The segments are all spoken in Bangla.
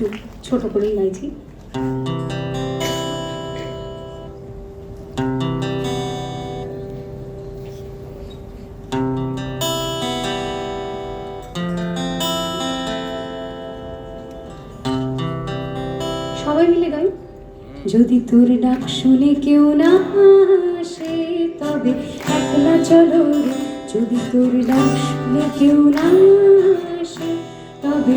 একটু ছোট করেই গাইছি সবাই মিলে গাই। যদি তোর ডাক শুনে কেউ না আসে তবে একলা চলো যদি তোর ডাক শুনে কেউ না আসে তবে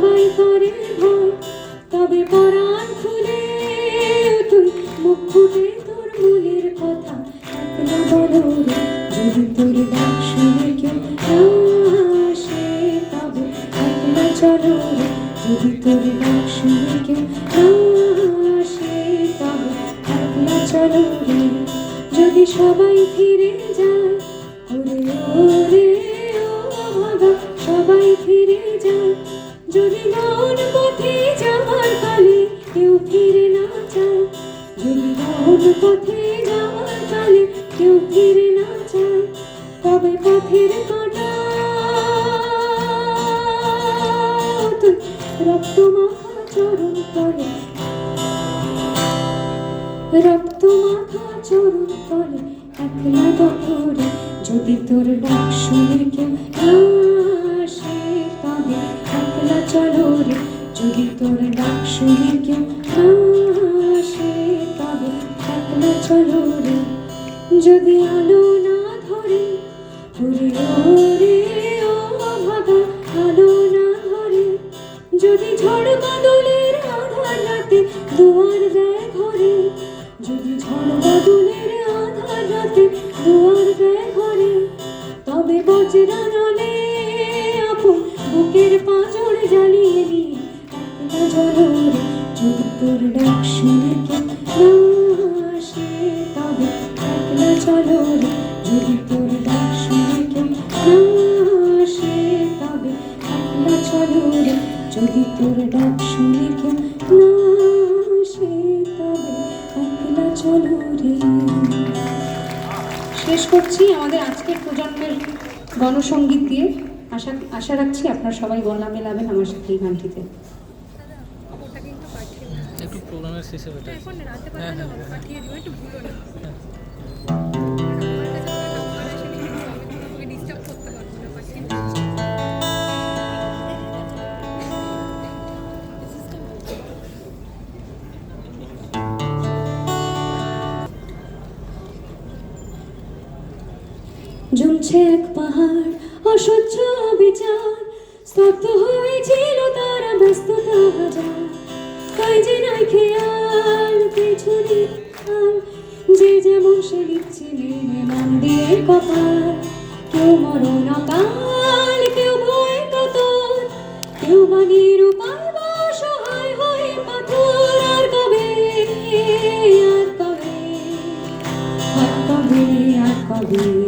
সবাই করে ভয় তবে পরাণ খুলে তুই মুখ ফুটে তোর মনের কথা। একলা বলো যদি তোর ডাক শুনে কেউ আসে তবে একলা চলো যদি তোর ডাক শুনে কেউ আসে তবে একলা চলো যদি সবাই ফিরে রক্ত মাখা চরণ তলে একলা দহরে। যদি তোর ডাক শুনে কেউ আসে তবে একলা চলো রে। যদি তোর ডাক শুনে কেউ আসে তবে একলা চলো রে। যদি আলো না ধরে, ওরে ওরে, ও ভাগা আলো না ধরে। যদি ঝড় বাদলের আধার রাতে দুয়ার দেয় যদি ঝড় বাদলের আধার দেয় ঘরে তবে বজ্রা নলে আপন বুকের পাঁজর জ্বালিয়ে দিয়ে জলরে যদি তোর ডাক শুনে কেউ গণসঙ্গীত দিয়ে আশা আশা রাখছি আপনার সবাই গলা মেলাবেন আমার সাথে এই গানটিতে। ওটা কিন্তু পাঠিয়ে দিও। একটু প্রোগ্রামের শেষে ঝুমছে এক পাহাড়, অসহ্য বিচার স্তব্ধ হয়েছিল তারা ব্যস্ততা হাজার। তাই যে নাই খেয়াল আর যে যেমন সে নাম দিয়ে কপাল। কেউ মরণ কাল কেউ ভয় কাতর কেউ সহায় হয়ে পাথর, আর কবে আর কবে? আর কবে আর কবে?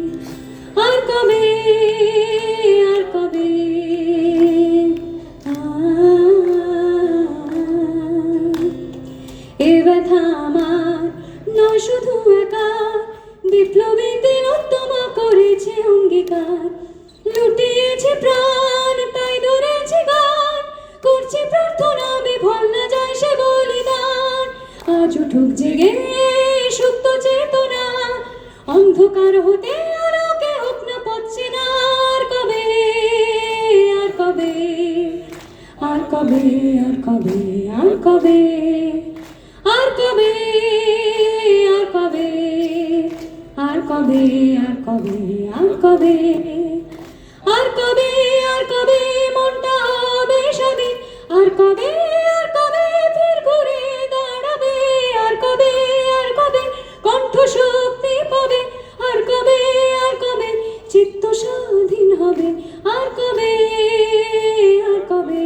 আর কবে আর কবে? এ ব্যথা আমার। নয় শুধু একা বিপ্লবীতে উত্তমা করেছে অঙ্গীকার। লুটিয়েছে প্রাণ, তাই ধরেছে গান। করছে প্রার্থনা, বিফল না যায় সে বলিদান। আজ উঠুক জেগে অন্ধকার হতে কবে আর কবে আর কবে আর কবে আর কবে আর কবে আর কবে আর কবে আর কবে আর কবে মনটা হবে স্বাধীন আর কবে আর কবে ফির ঘুরে দাঁড়াবে আর কবে আর কবে কণ্ঠ শক্তি পাবে আর কবে আর কবে চিত্ত স্বাধীন হবে আর কবে আর কবে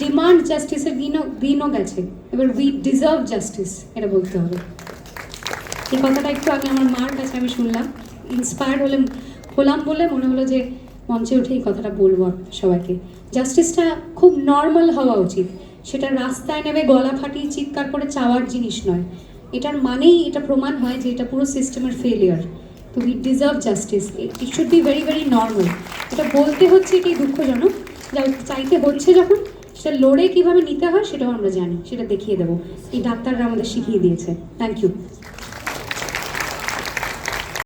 ডিমান্ড জাস্টিসের দিনও দিনও গেছে। এবার উই ডিজার্ভ জাস্টিস এটা বলতে হবে। এই কথাটা একটু আগে আমার মার কাছে আমি শুনলাম। ইন্সপায়ার্ড হলে হলাম বলে মনে হলো যে মঞ্চে উঠে এই কথাটা বলব সবাইকে। জাস্টিসটা খুব নর্মাল হওয়া উচিত। সেটা রাস্তায় নেমে গলা ফাটিয়ে চিৎকার করে চাওয়ার জিনিস নয়। এটার মানেই, এটা প্রমাণ হয় যে এটা পুরো সিস্টেমের ফেলিয়ার তো we deserve justice it should be very very normal এটা বলতে হচ্ছে এটাই দুঃখজনক? যা চাইতে হচ্ছে যখন সেটা লড়ে কীভাবে নিতে হয় সেটাও আমরা জানি। সেটা দেখিয়ে দেবো। এই ডাক্তাররা আমাদের শিখিয়ে দিয়েছে। Thank you